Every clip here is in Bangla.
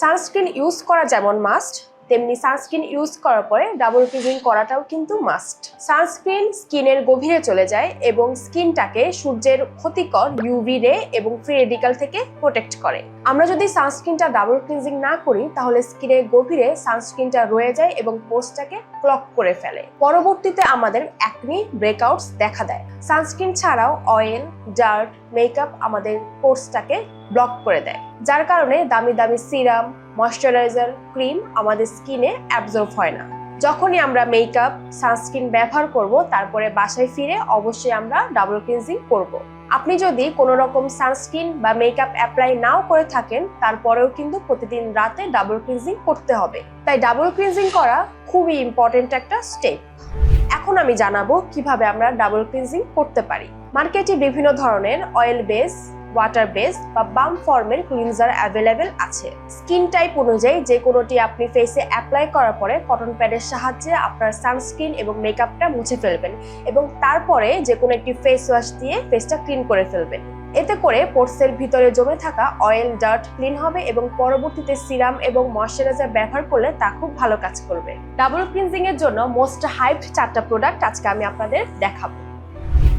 সানস্ক্রিন ইউজ করা যেমন মাস্ট তেমনি সানস্ক্রিন ইউজ করার পরে ডাবল ক্লিজিং করাটাও কিন্তু মাস্ট সানস্ক্রিন স্কিনের গভীরে চলে যায় এবং স্কিনটাকে সূর্যের ক্ষতিকর ইউভি রে এবং ফ্রি রেডিকাল থেকে প্রোটেক্ট করে। আমরা যদি সানস্ক্রিনটা ডাবল ক্লিনজিং না করি, তাহলে স্কিনের গভীরে সানস্ক্রিনটা রয়ে যায় এবং পোস্টটাকে ক্লক করে ফেলে। পরবর্তীতে আমাদের অ্যাকনি ব্রেকআউটস দেখা দেয়। সানস্ক্রিন ছাড়াও অয়েল ডার্ট মেকআপ আমাদের পোস্টটাকে ব্লক করে দেয়। যার কারণে দামি দামি সিরাম, ময়শ্চারাইজার, ক্রিম আমাদের স্কিনে অ্যাবজর্ব হয় না। যখনই আমরা মেকআপ সানস্ক্রিন ব্যবহার করব, তারপরে বাসায় ফিরে অবশ্যই আমরা ডাবল ক্লিনজিং করব। আপনি যদি কোনো রকম সানস্ক্রিন বা মেকআপ অ্যাপ্লাই নাও করে থাকেন, তারপরেও কিন্তু প্রতিদিন রাতে ডাবল ক্লিনজিং করতে হবে। তাই ডাবল ক্লিনজিং করা খুবই ইম্পর্টেন্ট একটা স্টেপ এখন আমি জানাব কীভাবে আমরা ডাবল ক্লিনজিং করতে পারি। মার্কেটে বিভিন্ন ধরনের অয়েল বেস ওয়াটার বেস বা বাম ফর্মের ক্লিনজার অ্যাভেলেবেল আছে। স্কিন টাইপ অনুযায়ী যে কোনোটি আপনি ফেসে অ্যাপ্লাই করার পরে কটন প্যাডের সাহায্যে আপনার সানস্ক্রিন এবং মেকআপটা মুছে ফেলবেন এবং তারপরে যে কোনো একটি ফেস ওয়াশ দিয়ে ফেসটা ক্লিন করে ফেলবেন। এতে করে পোর্সের ভিতরে জমে থাকা অয়েল ডার্ট ক্লিন হবে এবং পরবর্তীতে সিরাম এবং ময়শ্চারাইজার ব্যবহার করলে তা খুব ভালো কাজ করবে। ডাবল ক্লিনজিং এর জন্য মোস্ট হাইপড চারটা প্রোডাক্ট আজকে আমি আপনাদের দেখাবো।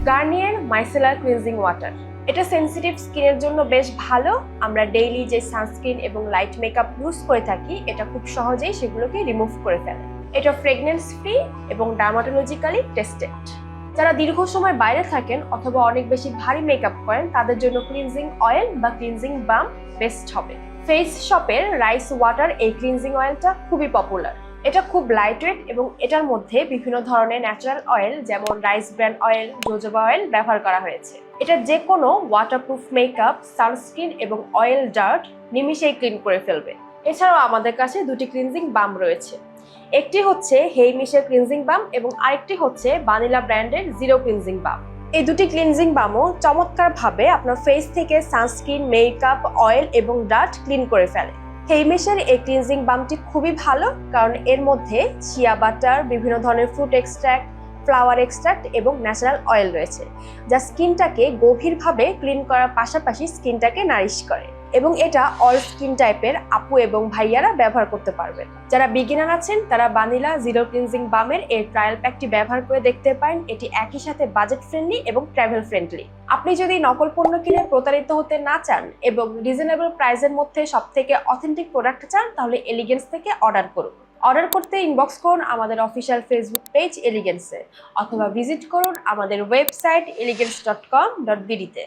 গার্নিয়ার মাইসেলার ক্লিনজিং ওয়াটার এটা সেনসিটিভ স্কিনের জন্য বেশ ভালো। আমরা ডেইলি যে সানস্ক্রিন এবং লাইট মেকআপ ইউজ করে থাকি, এটা খুব সহজেই সেগুলোকে রিমুভ করে ফেলে। এটা ফ্রেগনেন্স ফ্রি এবং ডার্মাটোলজিক্যালি টেস্টেড যারা দীর্ঘ সময় বাইরে থাকেন অথবা অনেক বেশি ভারী মেকআপ করেন, তাদের জন্য ক্লিনজিং অয়েল বা ক্লিনজিং বাম বেস্ট হবে। ফেস শপের রাইস ওয়াটার এই ক্লিনজিং অয়েলটা খুবই পপুলার এটা খুব লাইট ওয়েট এবং এটার মধ্যে বিভিন্ন ধরনের ন্যাচারাল অয়েল যেমন rice bran oil jojoba oil ব্যবহার করা হয়েছে। এটা যে কোনো ওয়াটারপ্রুফ মেকআপ সানস্ক্রিন এবং অয়েল ডার্ট নিমিশেই ক্লিন করে ফেলবে। এছাড়াও আমাদের কাছে দুটি ক্লিনজিং বাম রয়েছে। একটি হচ্ছে হেইমিশের ক্লিনজিং বাম এবং আরেকটি হচ্ছে বানিলা ব্র্যান্ডের জিরো ক্লিনজিং বাম এই দুটি ক্লিনজিং বামও চমৎকারভাবে আপনার ফেস থেকে সানস্ক্রিন মেকআপ অয়েল এবং ডার্ট ক্লিন করে ফেলে। হেইমেশের এই ক্লিনজিং বামটি খুবই ভালো, কারণ এর মধ্যে চিয়া বাটার, বিভিন্ন ধরনের ফ্রুট এক্সট্র্যাক্ট ফ্লাওয়ার এক্সট্রাক্ট এবং ন্যাচারাল অয়েল রয়েছে, যা স্কিনটাকে গভীরভাবে ক্লিন করার পাশাপাশি স্কিনটাকে নারিশ করে। এবং এটা অল স্কিন টাইপের আপু এবং ভাইয়ারা ব্যবহার করতে পারবেন। যারা বিগিনার আছেন, তারা বানিলা জিরো ক্লিনজিং বামের এই ট্রায়াল প্যাকটি ব্যবহার করে দেখতে পারেন। এটি একই সাথে বাজেট ফ্রেন্ডলি এবং ট্রাভেল ফ্রেন্ডলি আপনি যদি নকল পণ্য কিনে প্রতারিত হতে না চান এবং রিজনেবল প্রাইসের মধ্যে সব থেকে অথেন্টিক প্রোডাক্ট চান, তাহলে এলিগেন্স থেকে অর্ডার করুন। অর্ডার করতে ইনবক্স করুন আমাদের অফিসিয়াল ফেসবুক পেজ এলিগেন্সে অথবা ভিজিট করুন আমাদের website elegance dot com dot বিডিতে